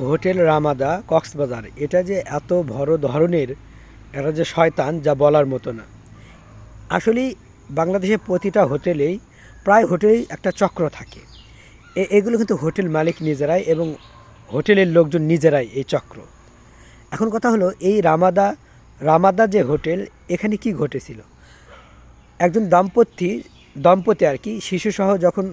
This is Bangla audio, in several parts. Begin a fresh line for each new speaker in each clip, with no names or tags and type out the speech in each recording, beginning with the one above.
Hotel Ramada, Cox's Bazar. এটা যে এত বড় ধরনের এটা যে শয়তান, যা বলার মতো না। আসলেই বাংলাদেশে প্রতিটা হোটেলেই প্রায় হোটেলেই একটা চক্র থাকে। এগুলো কিন্তু হোটেল মালিক নিজেরাই এবং হোটেলের লোকজন নিজেরাই এই চক্র। এখন কথা হলো, এই রামাদা রামাদা যে হোটেল, এখানে কি ঘটেছিল? একজন দম্পতি দম্পতি আর কি, শিশুসহ যখন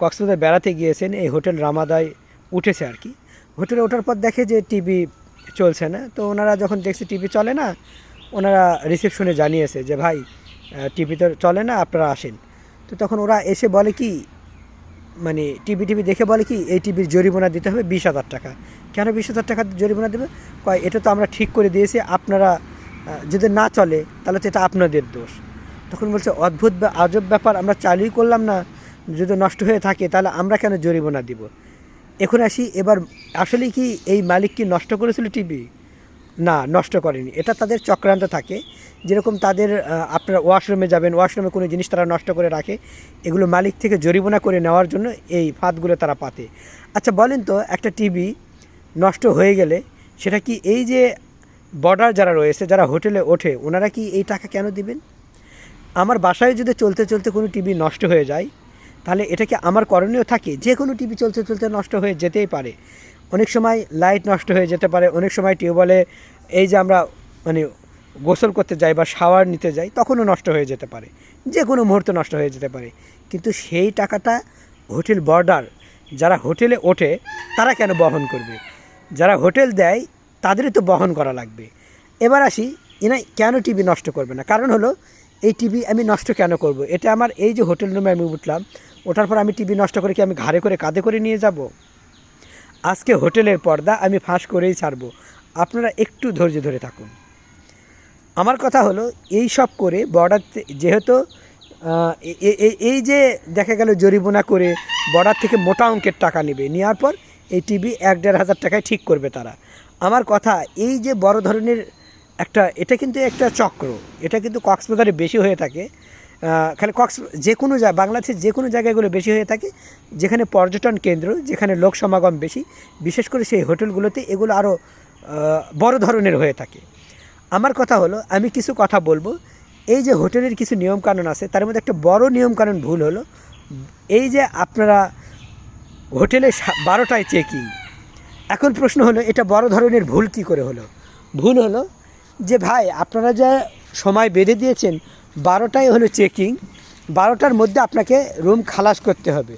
কক্সবাজার বেড়াতে গিয়েছেন, এই হোটেল রামাদায় উঠেছে আর কি। হোটেলে ওঠার পর দেখে যে টিভি চলছে না, তো ওনারা যখন দেখছে টিভি চলে না, ওনারা রিসেপশনে জানিয়েছে যে, ভাই টিভি তো চলে না, আপনারা আসেন। তো তখন ওরা এসে বলে কি মানে টিভি টিভি দেখে বলে কি, এই টিভির জরিমানা দিতে হবে বিশ হাজার টাকা। কেন বিশ হাজার টাকা জরিমানা দেবে? কয়, এটা তো আমরা ঠিক করে দিয়েছি, আপনারা যদি না চলে, তাহলে তো এটা আপনাদের দোষ। তখন বলছে, অদ্ভুত বা আজব ব্যাপার, আমরা চালুই করলাম না। যদি নষ্ট হয়ে থাকে, তাহলে আমরা কেন জরিমানা দিব? এখন আসি, এবার আসলে কি এই মালিক কি নষ্ট করেছিল টিভি? না, নষ্ট করেনি। এটা তাদের চক্রান্ত থাকে। যেরকম তাদের আপনারা ওয়াশরুমে যাবেন, ওয়াশরুমে কোনো জিনিস তারা নষ্ট করে রাখে, এগুলো মালিক থেকে জরিমানা করে নেওয়ার জন্য এই ফাঁদগুলো তারা পাতে। আচ্ছা বলেন তো, একটা টিভি নষ্ট হয়ে গেলে সেটা কি এই যে বর্ডার যারা রয়েছে, যারা হোটেলে ওঠে, ওনারা কি এই টাকা কেন দিবেন? আমার বাসায় যদি চলতে চলতে কোনো টিভি নষ্ট হয়ে যায় তাহলে এটা কি আমার করণীয় থাকে? যে কোনো টিভি চলতে চলতে নষ্ট হয়ে যেতেই পারে। অনেক সময় লাইট নষ্ট হয়ে যেতে পারে, অনেক সময় টিউবওয়েলে এই যে আমরা মানে গোসল করতে যাই বা শাওয়ার নিতে যাই, তখনও নষ্ট হয়ে যেতে পারে। যে কোনো মুহূর্তে নষ্ট হয়ে যেতে পারে। কিন্তু সেই টাকাটা হোটেল বর্ডার যারা হোটেলে ওঠে, তারা কেন বহন করবে? যারা হোটেল দেয়, তাদেরই তো বহন করা লাগবে। এবার আসি, এনাই কেন টিভি নষ্ট করবে না? কারণ হলো, এই টিভি আমি নষ্ট কেন করব? এটা আমার এই যে হোটেল রুমে আমি উঠলাম ওঠার পর আমি টিভি নষ্ট করে কি আমি ঘাড়ে করে কাঁধে করে নিয়ে যাব? আজকে হোটেলের পর্দা আমি ফাঁস করেই ছাড়বো। আপনারা একটু ধৈর্য ধরে থাকুন। আমার কথা হলো, এই সব করে বর্ডার যেহেতু এই যে দেখা গেল জরিমানা করে বর্ডার থেকে মোটা অঙ্কের টাকা নেবে, নেওয়ার পর এই টিভি এক দেড় হাজার টাকায় ঠিক করবে তারা। আমার কথা, এই যে বড় ধরনের একটা, এটা কিন্তু একটা চক্র। এটা কিন্তু কক্সবাজারে বেশি হয়ে থাকে। খালি কক্স যে কোনো জায়গা বাংলাদেশের যে কোনো জায়গাগুলো বেশি হয়ে থাকে, যেখানে পর্যটন কেন্দ্র, যেখানে লোক সমাগম বেশি, বিশেষ করে সেই হোটেলগুলোতে এগুলো আরও বড় ধরনের হয়ে থাকে। আমার কথা হলো, আমি কিছু কথা বলব। এই যে হোটেলের কিছু নিয়মকানুন আছে, তার মধ্যে একটা বড় নিয়মকানুন ভুল হলো। এই যে আপনারা হোটেলে বারোটায় চেকিং এখন প্রশ্ন হলো, এটা বড় ধরনের ভুল কি করে হলো? ভুল হলো যে ভাই, আপনারা যে সময় বেঁধে দিয়েছেন বারোটায় হলো চেকিং বারোটার মধ্যে আপনাকে রুম খালাস করতে হবে।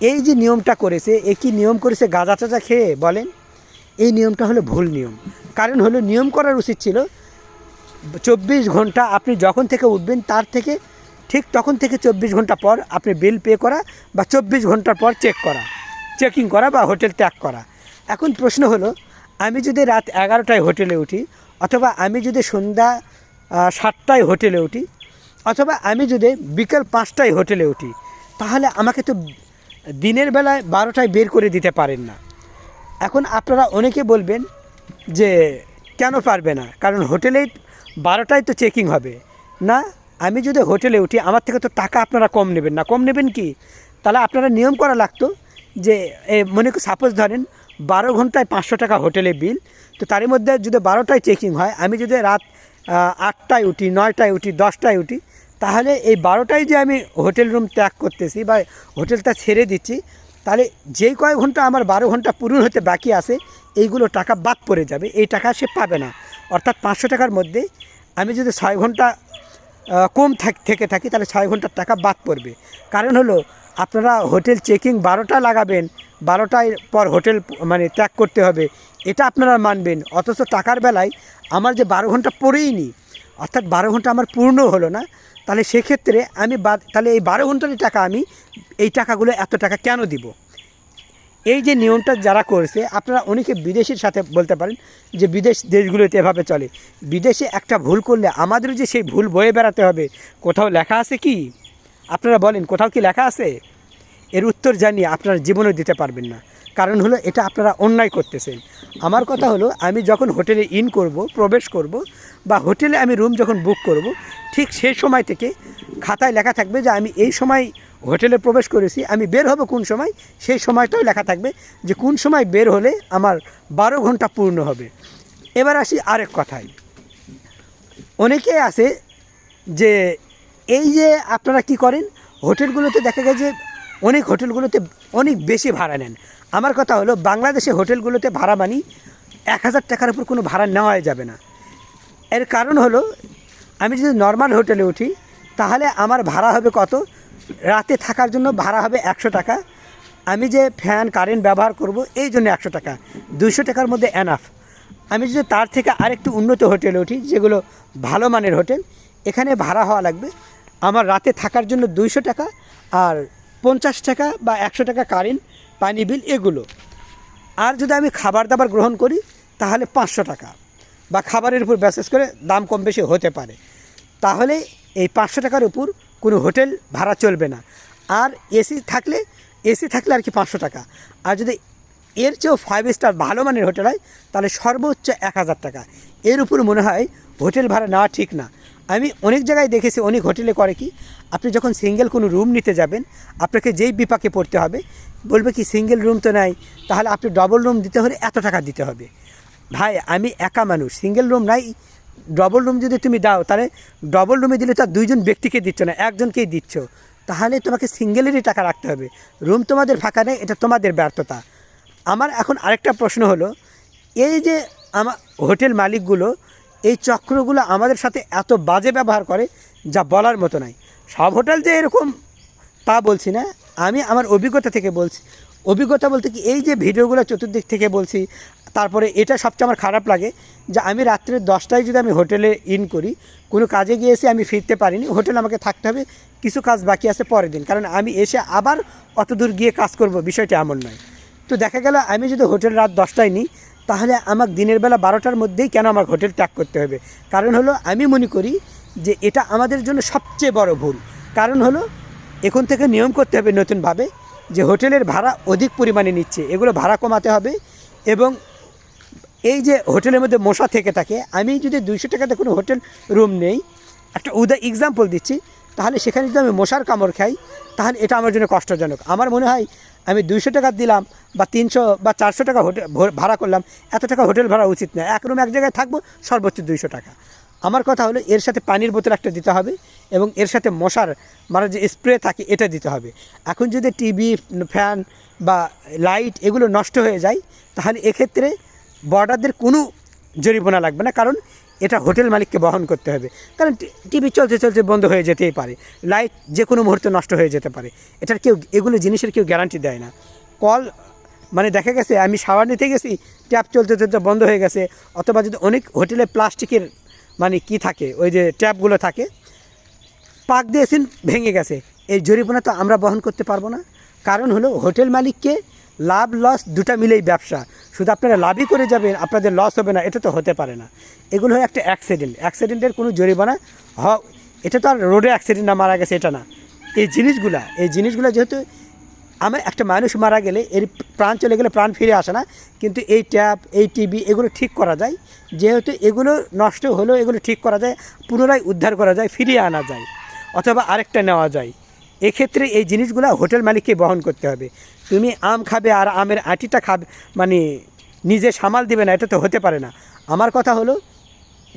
এই যে নিয়মটা করেছে, এ কি নিয়ম করেছে গাঁজা টাজা খেয়ে বলেন? এই নিয়মটা হলো ভুল নিয়ম। কারণ হলো নিয়ম করার উচিত ছিল, চব্বিশ ঘণ্টা আপনি যখন থেকে উঠবেন, তার থেকে ঠিক তখন থেকে চব্বিশ ঘণ্টা পর আপনি বিল পে করা বা চব্বিশ ঘণ্টার পর চেক করা। চেকিং করা বা হোটেল ত্যাগ করা। এখন প্রশ্ন হলো, আমি যদি রাত এগারোটায় হোটেলে উঠি, অথবা আমি যদি সন্ধ্যা সাতটায় হোটেলে উঠি। অথবা আমি যদি বিকেল পাঁচটায় হোটেলে উঠি, তাহলে আমাকে তো দিনের বেলায় বারোটায় বের করে দিতে পারেন না। এখন আপনারা অনেকে বলবেন যে, কেন পারবে না? কারণ হোটেলেই বারোটায় তো চেকিং হবে। না, আমি যদি হোটেলে উঠি, আমার থেকে তো টাকা আপনারা কম নেবেন না। কম নেবেন কি? তাহলে আপনারা নিয়ম করা লাগতো যে মনে করি, সাপোজ ধরেন বারো ঘন্টায় পাঁচশো টাকা হোটেলে বিল, তো তারই মধ্যে যদি বারোটায় চেকিং হয়, আমি যদি রাত আটটায় উঠি, নয়টায় উঠি, দশটায় উঠি। তাহলে এই বারোটায় যে আমি হোটেল রুম ত্যাগ করতেছি বা হোটেলটা ছেড়ে দিচ্ছি, তাহলে যেই কয়েক ঘণ্টা আমার বারো ঘণ্টা পূরণ হতে বাকি আছে, এইগুলো টাকা বাদ পড়ে যাবে, এই টাকা সে পাবে না। অর্থাৎ পাঁচশো টাকার মধ্যে আমি যদি ছয় ঘণ্টা কম থেকে থাকি, তাহলে ছয় ঘণ্টার টাকা বাদ পড়বে। কারণ হলো, আপনারা হোটেল চেকিং বারোটা লাগাবেন, বারোটায় পর হোটেল মানে ত্যাগ করতে হবে, এটা আপনারা মানবেন। অথচ টাকার বেলায় আমার যে বারো ঘণ্টা পড়েই নি, অর্থাৎ বারো ঘণ্টা আমার পূর্ণ হলো না, তাহলে সেক্ষেত্রে আমি তাহলে এই বারো ঘন্টারই টাকা আমি, এই টাকাগুলো এত টাকা কেন দিব? এই যে নিয়মটা যারা করেছে, আপনারা অনেকে বিদেশের সাথে বলতে পারেন যে বিদেশ দেশগুলোতে এভাবে চলে। বিদেশে একটা ভুল করলে আমাদেরও যে সেই ভুল বয়ে বেড়াতে হবে, কোথাও লেখা আছে কি? আপনারা বলেন, কোথাও কি লেখা আছে? এর উত্তর জানিয়ে আপনারা জীবনে দিতে পারবেন না। কারণ হলো এটা আপনারা অন্যায় করতেছেন। আমার কথা হলো, আমি যখন হোটেলে ইন করব, প্রবেশ করব বা হোটেলে আমি রুম যখন বুক করব, ঠিক সেই সময় থেকে খাতায় লেখা থাকবে যে আমি এই সময় হোটেলে প্রবেশ করেছি, আমি বের হব কোন সময়? সেই সময়টাও লেখা থাকবে যে কোন সময় বের হলে আমার বারো ঘণ্টা পূর্ণ হবে। এবার আসি আরেক কথায়। অনেকে আছে যে এই যে আপনারা কি করেন, হোটেলগুলোতে দেখা গেছে যে অনেক হোটেলগুলোতে অনেক বেশি ভাড়া নেন। আমার কথা হলো, বাংলাদেশে হোটেলগুলোতে ভাড়া মানি এক হাজার টাকার উপর কোনো ভাড়া নেওয়াই যাবে না। এর কারণ হলো, আমি যদি নর্মাল হোটেলে উঠি, তাহলে আমার ভাড়া হবে কত? রাতে থাকার জন্য ভাড়া হবে একশো টাকা। আমি যে ফ্যান কারেন্ট ব্যবহার করব, এই জন্য একশো টাকা। দুশো টাকার মধ্যে এনাফ আমি যদি তার থেকে আরেকটু উন্নত হোটেলে উঠি, যেগুলো ভালো মানের হোটেল, এখানে ভাড়া হওয়া লাগবে। আমার রাতে থাকার জন্য দুইশো টাকা আর পঞ্চাশ টাকা বা একশো টাকা কারেন্ট পানি বিল এগুলো। আর যদি আমি খাবার দাবার গ্রহণ করি, তাহলে পাঁচশো টাকা। বা খাবারের উপর ব্যাসেস করে দাম কম বেশি হতে পারে। তাহলে এই পাঁচশো টাকার উপর কোনো হোটেল ভাড়া চলবে না। আর এসি থাকলে এসি থাকলে আর কি পাঁচশো টাকা। আর যদি এর চেয়েও ফাইভ স্টার ভালো মানের হোটেল হয়, তাহলে সর্বোচ্চ এক হাজার টাকা। এর উপর মনে হয় হোটেল ভাড়া নেওয়া ঠিক না। আমি অনেক জায়গায় দেখেছি, অনেক হোটেলে করে কি, আপনি যখন সিঙ্গেল কোনো রুম নিতে যাবেন, আপনাকে যেই বিপাকে পড়তে হবে বলবে কি সিঙ্গেল রুম তো নাই, তাহলে আপনি ডবল রুম দিতে হলে এত টাকা দিতে হবে। ভাই, আমি একা মানুষ সিঙ্গেল রুম নাই ডবল রুম যদি তুমি দাও, তাহলে ডবল রুমে দিলে তো দুইজন ব্যক্তিকে দিচ্ছ না, একজনকেই দিচ্ছ। তাহলে তোমাকে সিঙ্গেলেরই টাকা রাখতে হবে। রুম তোমাদের ফাঁকা নেই, এটা তোমাদের ব্যর্থতা। আমার এখন আরেকটা প্রশ্ন হলো, এই যে আমার হোটেল মালিকগুলো, এই চক্রগুলো আমাদের সাথে এত বাজে ব্যবহার করে, যা বলার মতো নাই। সব হোটেল যে এরকম, তা বলছি না। আমি আমার অভিজ্ঞতা থেকে বলছি। অভিজ্ঞতা বলতে কি, এই যে ভিডিওগুলো চতুর্দিক থেকে বলছি, তারপরে এটা সবচেয়ে আমার খারাপ লাগে যে আমি রাত্রে দশটায় যদি আমি হোটেলে ইন করি, কোনো কাজে গিয়ে এসে আমি ফিরতে পারিনি, হোটেল আমাকে থাকতে হবে, কিছু কাজ বাকি আছে পরের দিন। কারণ আমি এসে আবার অত দূর গিয়ে কাজ করব, বিষয়টা এমন নয়। তো দেখা গেল আমি যদি হোটেল রাত দশটায় নিই, তাহলে আমার দিনের বেলা বারোটার মধ্যেই কেন আমার হোটেল ত্যাগ করতে হবে? কারণ হলো আমি মনে করি যে এটা আমাদের জন্য সবচেয়ে বড় ভুল। কারণ হলো এখন থেকে নিয়ম করতে হবে নতুনভাবে যে হোটেলের ভাড়া অধিক পরিমাণে নিচ্ছে, এগুলো ভাড়া কমাতে হবে এবং এই যে হোটেলের মধ্যে মশা থেকে থাকে, আমি যদি দুইশো টাকাতে কোনো হোটেল রুম নেই, একটা উদা এক্সাম্পল দিচ্ছি, তাহলে সেখানে যদি আমি মশার কামড় খাই, তাহলে এটা আমার জন্য কষ্টজনক। আমার মনে হয় আমি দুইশো টাকা দিলাম বা তিনশো বা চারশো টাকা হোটেল ভাড়া করলাম, এত টাকা হোটেল ভাড়া উচিত না। এক রুম এক জায়গায় থাকব, সর্বোচ্চ দুইশো টাকা। আমার কথা হলো, এর সাথে পানির বোতল একটা দিতে হবে এবং এর সাথে মশার মানে যে স্প্রে থাকে, এটা দিতে হবে। এখন যদি টিভি ফ্যান বা লাইট এগুলো নষ্ট হয়ে যায়, তাহলে এক্ষেত্রে বর্ডারদের কোনো জরিমানা লাগবে না, কারণ এটা হোটেল মালিককে বহন করতে হবে। কারণ টিভি চলতে চলতে বন্ধ হয়ে যেতেই পারে। লাইট যে কোনো মুহূর্তে নষ্ট হয়ে যেতে পারে। এটার কেউ, এগুলো জিনিসের কেউ গ্যারান্টি দেয় না। কল মানে দেখা গেছে, আমি শাওয়ার নিতে গেছি ট্যাপ চলতে চলতে বন্ধ হয়ে গেছে, অথবা যদি অনেক হোটেলে প্লাস্টিকের মানে কি থাকে? ওই যে ট্যাপগুলো থাকে। পাক দিয়েছেন ভেঙে গেছে। এই জরিমানা তো আমরা বহন করতে পারব না। কারণ হলো হোটেল মালিককে লাভ লস দুটা মিলেই ব্যবসা। শুধু আপনারা লাভই করে যাবেন, আপনাদের লস হবে না, এটা তো হতে পারে না। এগুলো হয় একটা অ্যাক্সিডেন্ট অ্যাক্সিডেন্টের কোনো জরিমানা হ এটা তো আর রোডে অ্যাক্সিডেন্ট না, মারা গেছে, এটা না। এই জিনিসগুলা, এই জিনিসগুলো যেহেতু আমার একটা মানুষ মারা গেলে এর প্রাণ চলে গেলে প্রাণ ফিরে আসে না। কিন্তু এই ট্যাপ এই টিভি এগুলো ঠিক করা যায়। যেহেতু এগুলো নষ্ট হলেও এগুলো ঠিক করা যায়, পুনরায় উদ্ধার করা যায়, ফিরিয়ে আনা যায়, অথবা আরেকটা নেওয়া যায়। এক্ষেত্রে এই জিনিসগুলো হোটেল মালিককে বহন করতে হবে। তুমি আম খাবে আর আমের আটিটা খাবে মানে নিজে সামাল দেবে না, এটা তো হতে পারে না। আমার কথা হলো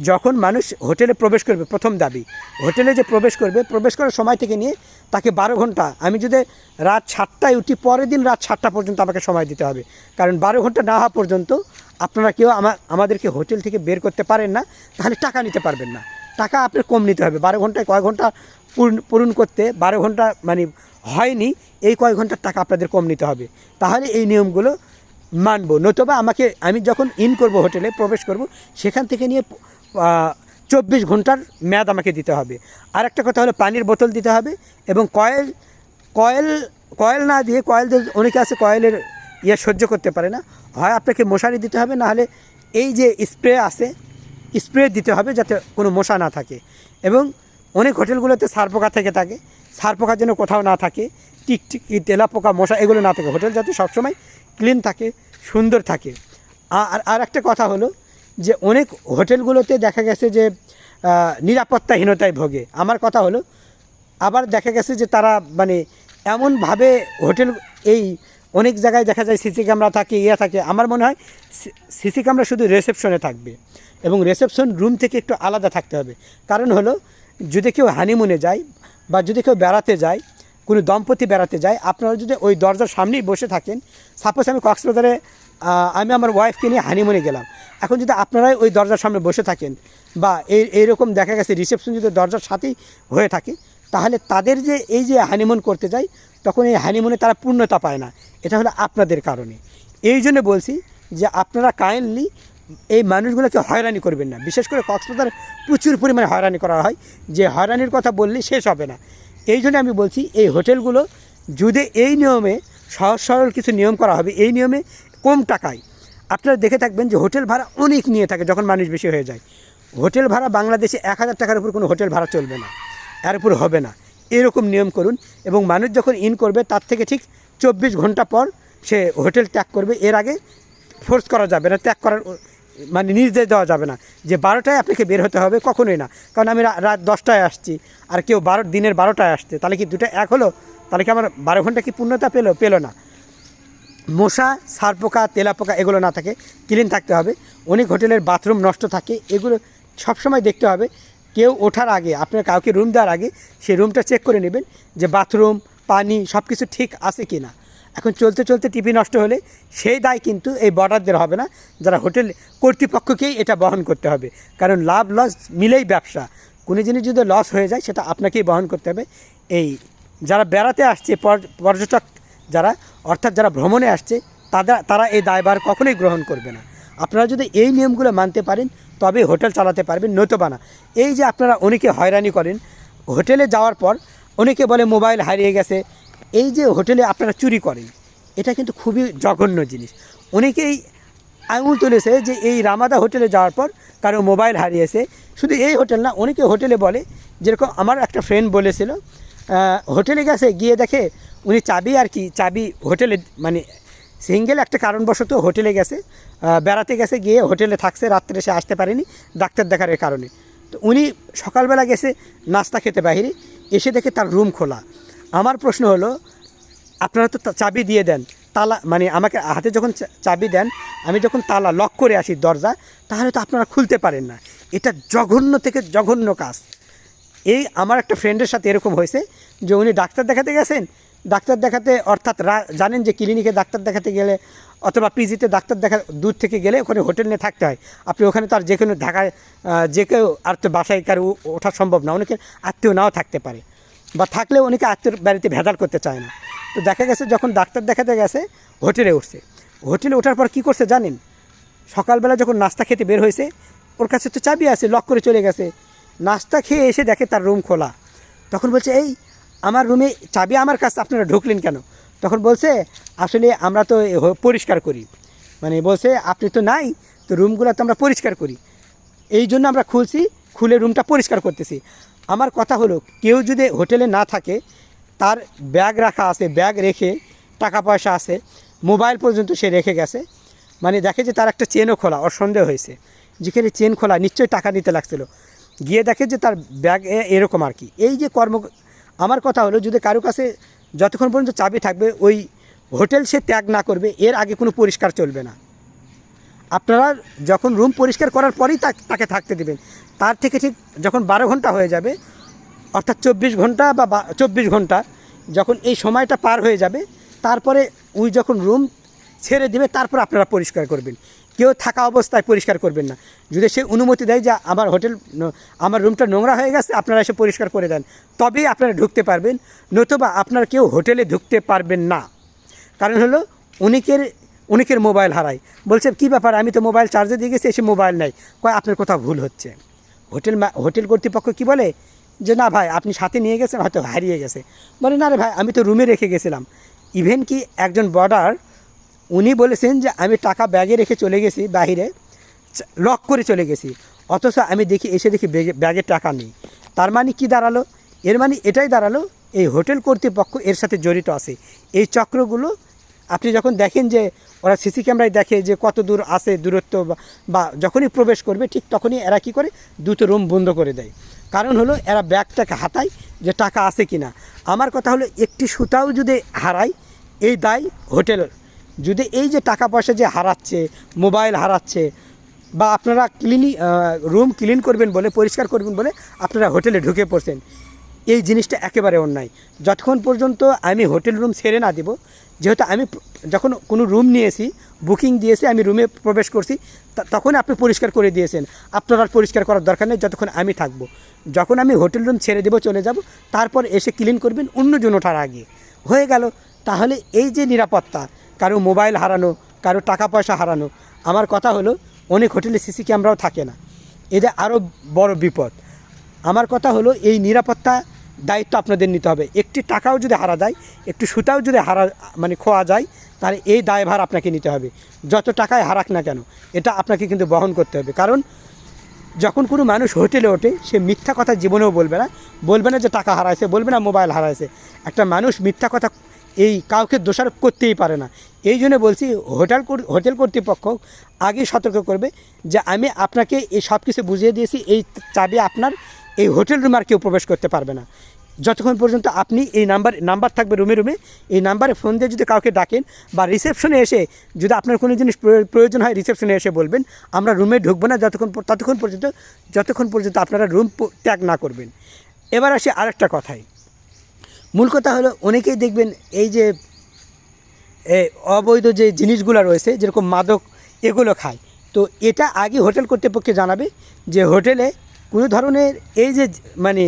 যখন মানুষ হোটেলে প্রবেশ করবে, প্রথম দাবি, হোটেলে যে প্রবেশ করবে, প্রবেশ করার সময় থেকে নিয়ে তাকে বারো ঘণ্টা, আমি যদি রাত সাতটায় উঠি, পরের দিন রাত সাতটা পর্যন্ত আমাকে সময় দিতে হবে। কারণ বারো ঘণ্টা না হওয়া পর্যন্ত আপনারা কেউ আমা, আমাদেরকে হোটেল থেকে বের করতে পারেন না, তাহলে টাকা নিতে পারবেন না। টাকা আপনার কম নিতে হবে। বারো ঘন্টায় কয় ঘণ্টা পূরণ পূরণ করতে বারো ঘণ্টা মানে হয়নি, এই কয় ঘণ্টার টাকা আপনাদের কম নিতে হবে। তাহলে এই নিয়মগুলো মানবো। নতুবা আমাকে, আমি যখন ইন করব হোটেলে, প্রবেশ করব, সেখান থেকে নিয়ে চব্বিশ ঘণ্টার মেয়াদ আমাকে দিতে হবে। আর একটা কথা হলো পানির বোতল দিতে হবে এবং কয়েল কয়েল কয়েল না দিয়ে কয়েল অনেকে আছে কয়েলের ইয়ে সহ্য করতে পারে না। হয় আপনাকে মশারি দিতে হবে, না হলে এই যে স্প্রে আছে, স্প্রে দিতে হবে যাতে কোনো মশা না থাকে। এবং অনেক হোটেলগুলোতে সার পোকা থেকে থাকে সার পোকা যেন কোথাও না থাকে টিকটিকি তেলা পোকা মশা, এগুলো না থাকে। হোটেল যাতে সবসময় ক্লিন থাকে, সুন্দর থাকে। আর আর একটা কথা হলো যে অনেক হোটেলগুলোতে দেখা গেছে যে নিরাপত্তাহীনতায় ভোগে। আমার কথা হলো, আবার দেখা গেছে যে তারা মানে এমনভাবে হোটেল, এই অনেক জায়গায় দেখা যায় সিসি ক্যামেরা থাকে ইয়ে থাকে। আমার মনে হয় সিসি ক্যামেরা শুধু রিসেপশনে থাকবে এবং রিসেপশন রুম থেকে একটু আলাদা থাকতে হবে। কারণ হলো, যদি কেউ হানিমুনে যায় বা যদি কেউ বেড়াতে যায়, কোনো দম্পতি বেড়াতে যায়, আপনারা যদি ওই দরজার সামনেই বসে থাকেন সাপোজ আমি কক্সবাজারে আমি আমার ওয়াইফকে নিয়ে হানিমুনে গেলাম। এখন যদি আপনারাই ওই দরজার সামনে বসে থাকেন বা এই, এইরকম দেখা গেছে রিসেপশন যদি দরজার সাথেই হয়ে থাকে, তাহলে তাদের যে এই যে হানিমুন করতে যায় তখন এই হানিমুনে তারা পূর্ণতা পায় না। এটা হলো আপনাদের কারণে। এই জন্য বলছি যে আপনারা কাইন্ডলি এই মানুষগুলোকে হয়রানি করবেন না। বিশেষ করে কক্সবাজার প্রচুর পরিমাণে হয়রানি করা হয়। যে হয়রানির কথা বললে শেষ হবে না। এই জন্য আমি বলছি, এই হোটেলগুলো যদি এই নিয়মে সহজ সরল কিছু নিয়ম করা হবে, এই নিয়মে কম টাকায়। আপনারা দেখে থাকবেন যে হোটেল ভাড়া অনেক নিয়ে থাকে যখন মানুষ বেশি হয়ে যায়। হোটেল ভাড়া বাংলাদেশে এক হাজার টাকার উপর কোনো হোটেল ভাড়া চলবে না। এর উপর হবে না। এরকম নিয়ম করুন এবং মানুষ যখন ইন করবে, তার থেকে ঠিক চব্বিশ ঘণ্টা পর সে হোটেল ত্যাগ করবে। এর আগে ফোর্স করা যাবে না। ত্যাগ করার মানে নির্দেশ দেওয়া যাবে না যে বারোটায় আপনাকে বের হতে হবে কখনোই না। কারণ আমি রাত দশটায় আসছি। আর কেউ বারো দিনের বারোটায় আসছে। তাহলে কি দুটো এক হলো? তাহলে কি আমার বারো ঘণ্টা কি পূর্ণতা পেল? পেল না। মশা সারপোকা তেলাপোকা এগুলো না থাকে। ক্লিন থাকতে হবে। অনেক হোটেলের বাথরুম নষ্ট থাকে। এগুলো সবসময় দেখতে হবে। কেউ ওঠার আগে, আপনার কাউকে রুম দেওয়ার আগে, সেই রুমটা চেক করে নেবেন যে বাথরুম, পানি সব কিছু ঠিক আছে কি না এখন চলতে চলতে টিভি নষ্ট হলে সেই দায় কিন্তু এই বর্ডারদের হবে না। যারা হোটেল কর্তৃপক্ষকেই এটা বহন করতে হবে। কারণ লাভ লস মিলেই ব্যবসা। কোনো জিনিস যদি লস হয়ে যায়, সেটা আপনাকেই বহন করতে হবে। এই যারা বেড়াতে আসছে, পর- পর্যটক যারা, অর্থাৎ যারা ভ্রমণে আসছে তারা তারা এই দায়ভার কখনোই গ্রহণ করবে না। আপনারা যদি এই নিয়মগুলো মানতে পারেন তবে হোটেল চালাতে পারবেন নতুবা না। এই যে আপনারা অনেকে হয়রানি করেন, হোটেলে যাওয়ার পর অনেকে বলে মোবাইল হারিয়ে গেছে, এই যে হোটেলে আপনারা চুরি করেন, এটা কিন্তু খুবই জঘন্য জিনিস। অনেকেই আঙুল তুলেছে যে এই রামাদা হোটেলে যাওয়ার পর কারও মোবাইল হারিয়েছে। শুধু এই হোটেল না, অনেকে হোটেলে বলে, যেরকম আমার একটা ফ্রেন্ড বলেছিল হোটেলে গেছে, গিয়ে দেখে উনি চাবি আর কি, চাবি হোটেলে মানে সিঙ্গেল একটা কারণবশত হোটেলে গেছে বেড়াতে গেছে, গিয়ে হোটেলে থাকছে, রাত্রে সে আসতে পারেনি ডাক্তার দেখার কারণে। তো উনি সকালবেলা গেছে, নাস্তা খেতে বাহিরে, এসে দেখে তার রুম খোলা। আমার প্রশ্ন হলো, আপনারা তো চাবি দিয়ে দেন, তালা মানে আমাকে হাতে যখন চাবি দেন, আমি যখন তালা লক করে আসি দরজা, তাহলে তো আপনারা খুলতে পারেন না। এটা জঘন্য থেকে জঘন্য কাজ। এই আমার একটা ফ্রেন্ডের সাথে এরকম হয়েছে যে উনি ডাক্তার দেখাতে গেছেন, ডাক্তার দেখাতে অর্থাৎ জানেন যে ক্লিনিকে ডাক্তার দেখাতে গেলে অথবা পিজিতে ডাক্তার দেখা, দূর থেকে গেলে ওখানে হোটেল নিয়ে থাকতে হয়। আপনি ওখানে তো আর যে কোনো ঢাকায় যে কেউ আর তো বাসায় কারও ওঠা সম্ভব না, অনেকে আত্মীয় নাও থাকতে পারে বা থাকলেও অনেকে আত্মীয় বাড়িতে ভেজাল করতে চায় না। তো দেখা গেছে যখন ডাক্তার দেখাতে গেছে, হোটেলে উঠছে। হোটেলে ওঠার পর কী করছে জানেন? সকালবেলা যখন নাস্তা খেতে বের হয়েছে, ওর কাছে তো চাবি আছে, লক করে চলে গেছে। নাস্তা খেয়ে এসে দেখে তার রুম খোলা। তখন বলছে, এই আমার রুমে চাবি আমার কাছে, আপনারা ঢুকলেন কেন? তখন বলছে, আসলে আমরা তো পরিষ্কার করি। মানে বলছে, আপনি তো নাই, তো রুমগুলো তো আমরা পরিষ্কার করি। এই জন্য আমরা খুলছি, খুলে রুমটা পরিষ্কার করতেছি। আমার কথা হলো, কেউ যদি হোটেলে না থাকে, তার ব্যাগ রাখা আছে, ব্যাগ রেখে টাকা পয়সা আছে, মোবাইল পর্যন্ত সে রেখে গেছে। মানে দেখে যে তার একটা চেনও খোলা ওর সন্দেহ হয়েছে। যেখানে চেন খোলা, নিশ্চয়ই টাকা নিতে লাগছিল। গিয়ে দেখে যে তার ব্যাগ এরকম আর কি। এই যে কর্ম আমার কথা হলো, যদি কারও কাছে যতক্ষণ পর্যন্ত চাবি থাকবে, ওই হোটেল সে ত্যাগ না করবে, এর আগে কোনো পরিষ্কার চলবে না। আপনারা যখন রুম পরিষ্কার করার পরেই তাকে থাকতে দেবেন। তার থেকে ঠিক যখন বারো ঘণ্টা হয়ে যাবে, অর্থাৎ চব্বিশ ঘণ্টা বা, চব্বিশ ঘণ্টা যখন এই সময়টা পার হয়ে যাবে, তারপরে ওই যখন রুম ছেড়ে দেবে, তারপর আপনারা পরিষ্কার করবেন। কেউ থাকা অবস্থায় পরিষ্কার করবেন না। যদি সে অনুমতি দেয় যে আমার হোটেল, আমার রুমটা নোংরা হয়ে গেছে, আপনারা এসে পরিষ্কার করে দেন। তবেই আপনারা ঢুকতে পারবেন, নতুবা আপনারা কেউ হোটেলে ঢুকতে পারবেন না। কারণ হলো অনেকের অনেকের মোবাইল হারায়। বলছে, কী ব্যাপার? আমি তো মোবাইল চার্জে দিয়ে গেছি, এসে মোবাইল নাই। কয়, আপনার কোথাও ভুল হচ্ছে। হোটেল হোটেল কর্তৃপক্ষ কি বলে? যে, না ভাই, আপনি সাথে নিয়ে গেছেন, হয়তো হারিয়ে গেছে। বলে, না রে ভাই, আমি তো রুমে রেখে গেছিলাম। ইভেন কি একজন বর্ডার উনি বলেছেন যে আমি টাকা ব্যাগে রেখে চলে গেছি বাইরে লক করে চলে গেছি। অথচ আমি দেখি, এসে দেখি ব্যাগে টাকা নেই। তার মানে কি দাঁড়াল? এর মানে এটাই দাঁড়াল, এই হোটেল কর্তৃপক্ষ এর সাথে জড়িত আছে। এই চক্রগুলো, আপনি যখন দেখেন যে ওরা সিসি ক্যামেরায় দেখে যে কত দূর আছে দূরত্ব বা- যখনই প্রবেশ করবে, ঠিক তখনই এরা কী করে? দুটো রুম বন্ধ করে দেয়। কারণ হলো, এরা ব্যাগটাকে হাতায় যে টাকা আছে কি না আমার কথা হলো, একটি সুতাও যদি হারায়, এই দায় হোটেল যদি এই যে টাকা পয়সা যে হারাচ্ছে, মোবাইল হারাচ্ছে, বা আপনারা ক্লিনি রুম ক্লিন করবেন বলে, পরিষ্কার করবেন বলে আপনারা হোটেলে ঢুকে পড়ছেন, এই জিনিসটা একেবারে অন্যায়। যতক্ষণ পর্যন্ত আমি হোটেল রুম ছেড়ে না দেবো, যেহেতু আমি যখন কোনো রুম নিয়েছি বুকিং দিয়েছি, আমি রুমে প্রবেশ করছি তখন আপনি পরিষ্কার করে দিয়েছেন। আপনার আর পরিষ্কার করার দরকার নেই, যতক্ষণ আমি থাকব। যখন আমি হোটেল রুম ছেড়ে দেবো, চলে যাব, তারপর এসে ক্লিন করবেন অন্যজন ওঠার আগে। হয়ে গেল। তাহলে এই যে নিরাপত্তা কারও মোবাইল হারানো, কারও টাকা পয়সা হারানো। আমার কথা হলো, অনেক হোটেলে সিসি ক্যামেরাও থাকে না। এটা আরও বড় বিপদ। আমার কথা হলো, এই নিরাপত্তা দায়িত্ব আপনাদের নিতে হবে। একটি টাকাও যদি হারা যায়, একটু সুতাও যদি হারা মানে খোয়া যায়, তাহলে এই দায়ভার আপনাকে নিতে হবে। যত টাকায় হারাক না কেন, এটা আপনাকে কিন্তু বহন করতে হবে। কারণ, যখন কোনো মানুষ হোটেলে ওঠে, সে মিথ্যা কথা জীবনেও বলবে না। বলবে না যে টাকা হারাইছে, বলবে না মোবাইল হারাইছে। একটা মানুষ মিথ্যা কথা এই কাউকে দোষারোপ করতেই পারে না। এই জন্য বলছি, হোটেল হোটেল কর্তৃপক্ষ আগে সতর্ক করবে যে আমি আপনাকে এই সব কিছু বুঝিয়ে দিয়েছি, এই চাবি আপনার এই হোটেল রুমে আর কেউ প্রবেশ করতে পারবে না। যতক্ষণ পর্যন্ত আপনি এই নাম্বার নাম্বার থাকবে রুমে রুমে, এই নাম্বারে ফোন দিয়ে যদি কাউকে ডাকেন বা রিসেপশনে এসে যদি আপনার কোনো জিনিস প্রয়োজন হয় রিসেপশনে এসে বলবেন, আমরা রুমে ঢুকবো না, যতক্ষণ ততক্ষণ পর্যন্ত, যতক্ষণ পর্যন্ত আপনারা রুম ত্যাগ না করবেন। এবার আসি আরেকটা কথায়। মূল কথা হলো অনেকেই দেখবেন এই যে অবৈধ যে জিনিসগুলো রয়েছে, যেরকম মাদক, এগুলো খায়। তো এটা আগে হোটেল কর্তৃপক্ষকে জানাবে যে হোটেলে কোনো ধরনের এই যে মানে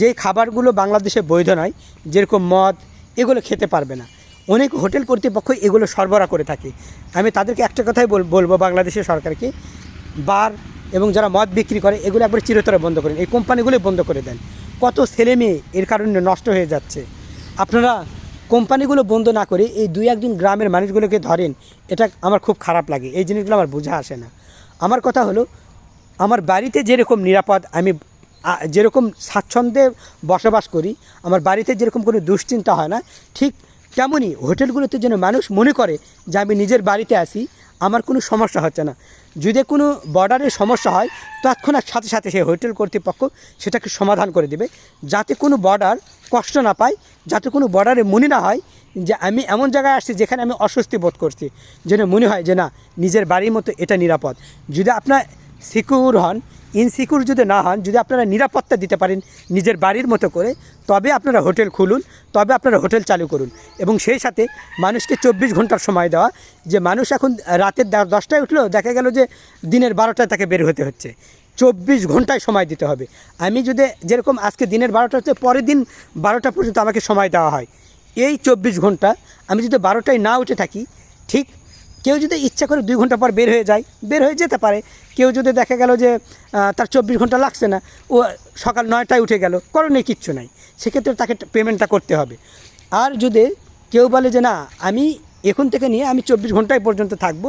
যে খাবারগুলো বাংলাদেশে বৈধ নয়, যেরকম মদ, এগুলো খেতে পারবে না। অনেক হোটেল কর্তৃপক্ষ এগুলো সরবরাহ করে থাকে। আমি তাদেরকে একটা কথাই বলব বাংলাদেশের সরকারকে, বার এবং যারা মদ বিক্রি করে, এগুলো একবার চিরতরে বন্ধ করেন এই কোম্পানিগুলোই বন্ধ করে দেন। কত ছেলে মেয়ে এর কারণে নষ্ট হয়ে যাচ্ছে। আপনারা কোম্পানিগুলো বন্ধ না করে এই দুই একজন গ্রামের মানুষগুলোকে ধরেন, এটা আমার খুব খারাপ লাগে, এই জিনিসগুলো আমার বোঝা আসে না। আমার কথা হলো, আমার বাড়িতে যেরকম নিরাপদ, আমি যেরকম স্বাচ্ছন্দ্যে বসবাস করি, আমার বাড়িতে যেরকম কোনো দুশ্চিন্তা হয় না, ঠিক তেমনই হোটেলগুলোতে যেন মানুষ মনে করে যে আমি নিজের বাড়িতে আসি আমার কোনো সমস্যা হচ্ছে না। যদি কোনো বর্ডারের সমস্যা হয়, তৎক্ষণাৎ সাথে সাথে সেই হোটেল কর্তৃপক্ষ সেটাকে সমাধান করে দেবে। যাতে কোনো বর্ডার কষ্ট না পায়, যাতে কোনো বর্ডারে মনে না হয় যে আমি এমন জায়গায় আসছি যেখানে আমি অস্বস্তি বোধ করছি। যেন মনে হয় যে না, নিজের বাড়ির মতো এটা নিরাপদ। যদি আপনার সিকিউর হন ইনসিকিউর যদি না হন, যদি আপনারা নিরাপত্তা দিতে পারেন নিজের বাড়ির মতো করে, তবে আপনারা হোটেল খুলুন, তবে আপনারা হোটেল চালু করুন এবং সেই সাথে মানুষকে চব্বিশ ঘণ্টার সময় দেওয়া, যে মানুষ এখন রাতের দশটায় উঠল, দেখা গেল যে দিনের বারোটায় তাকে বের হতে হচ্ছে। চব্বিশ ঘন্টায় সময় দিতে হবে। আমি যদি যেরকম আজকে দিনের বারোটা হচ্ছে, পরের দিন বারোটা পর্যন্ত আমাকে সময় দেওয়া হয়। এই চব্বিশ ঘণ্টা আমি যদি বারোটায় না উঠে থাকি, ঠিক, কেউ যদি ইচ্ছা করে দুই ঘণ্টা পর বের হয়ে যায়, বের হয়ে যেতে পারে কেউ যদি দেখা গেল যে তার চব্বিশ ঘণ্টা লাগছে না, ও সকাল নয়টায় উঠে গেল করণীয় কিচ্ছু নাই। সেক্ষেত্রে তাকে পেমেন্টটা করতে হবে। আর যদি কেউ বলে যে, না, আমি এখন থেকে নিয়ে আমি চব্বিশ ঘন্টায় পর্যন্ত থাকব,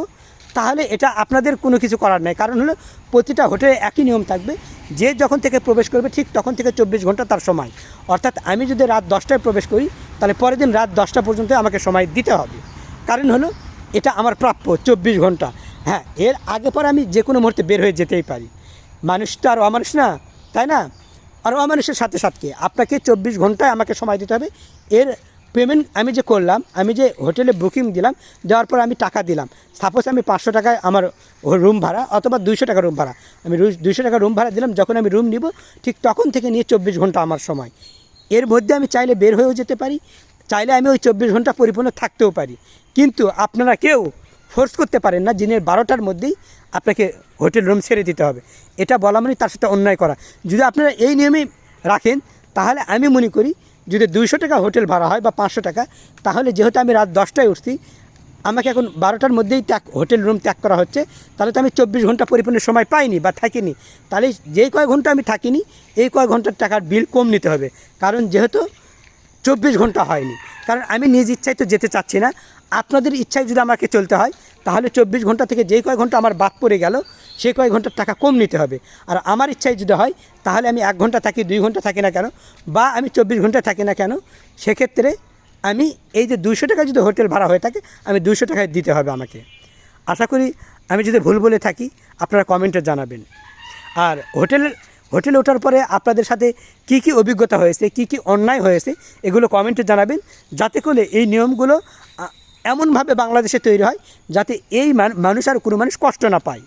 তাহলে এটা আপনাদের কোনো কিছু করার নাই। কারণ হলো, প্রতিটা হোটেলে একই নিয়ম থাকবে। যে যখন থেকে প্রবেশ করবে, ঠিক তখন থেকে চব্বিশ ঘণ্টা তার সময়। অর্থাৎ আমি যদি রাত দশটায় প্রবেশ করি, তাহলে পরের দিন রাত দশটা পর্যন্ত আমাকে সময় দিতে হবে। কারণ হলো, এটা আমার প্রাপ্য চব্বিশ ঘণ্টা। হ্যাঁ এর আগে পর আমি যে কোনো মুহূর্তে বের হয়ে যেতেই পারি। মানুষ তো আর অমানুষ না, তাই না? আর অমানুষের সাথে সাথে আপনাকে চব্বিশ ঘন্টায় আমাকে সময় দিতে হবে। এর পেমেন্ট আমি যে করলাম, আমি যে হোটেলে বুকিং দিলাম, দেওয়ার পর আমি টাকা দিলাম। সাপোজ আমি পাঁচশো টাকায় আমার রুম ভাড়া অথবা দুইশো টাকা রুম ভাড়া। আমি দুইশো টাকা রুম ভাড়া দিলাম, যখন আমি রুম নিব, ঠিক তখন থেকে নিয়ে চব্বিশ ঘণ্টা আমার সময়। এর মধ্যে আমি চাইলে বের হয়েও যেতে পারি, চাইলে আমি ওই চব্বিশ ঘণ্টা পরিপূর্ণ থাকতেও পারি। কিন্তু আপনারা কেউ ফোর্স করতে পারেন না, দিনের বারোটার মধ্যেই আপনাকে হোটেল রুম ছেড়ে দিতে হবে। এটা বলা মানে তার সাথে অন্যায় করা। যদি আপনারা এই নিয়মে রাখেন, তাহলে আমি মনে করি যদি দুইশো টাকা হোটেল ভাড়া হয় বা পাঁচশো টাকা, তাহলে যেহেতু আমি রাত দশটায় উঠছি, আমাকে এখন বারোটার মধ্যেই ত্যাগ, হোটেল রুম ত্যাগ করা হচ্ছে, তাহলে তো আমি চব্বিশ ঘণ্টা পরিপূর্ণ সময় পাইনি বা থাকিনি। তাহলে যেই কয়েক ঘণ্টা আমি থাকিনি, এই কয়েক ঘণ্টার টাকার বিল কম নিতে হবে। কারণ যেহেতু চব্বিশ ঘণ্টা হয়নি। কারণ আমি নিজ ইচ্ছায় তো যেতে চাচ্ছি না। আপনাদের ইচ্ছায় যদি আমাকে চলতে হয়, তাহলে চব্বিশ ঘণ্টা থেকে যেই কয় ঘণ্টা আমার বাদ পড়ে গেল সেই কয় ঘণ্টার টাকা কম নিতে হবে। আর আমার ইচ্ছায় যদি হয়, তাহলে আমি এক ঘণ্টা থাকি, দুই ঘণ্টা থাকি না কেন, বা আমি চব্বিশ ঘণ্টা থাকি না কেন, সেক্ষেত্রে আমি এই যে দুশো টাকা যদি হোটেল ভাড়া হয়ে থাকে, আমি দুশো টাকায় দিতে হবে আমাকে। আশা করি আমি যদি ভুল বলে থাকি, আপনারা কমেন্টে জানাবেন। আর হোটেল হোটেলে ওঠার পরে আপনাদের সাথে কি কি অভিজ্ঞতা হয়েছে, কি কি অন্যায় হয়েছে, এগুলো কমেন্টে জানাবেন। যাতে করে এই নিয়মগুলো এমনভাবে বাংলাদেশে তৈরি হয়, যাতে এই মান- মানুষ আর কোনো মানুষ কষ্ট না পায়।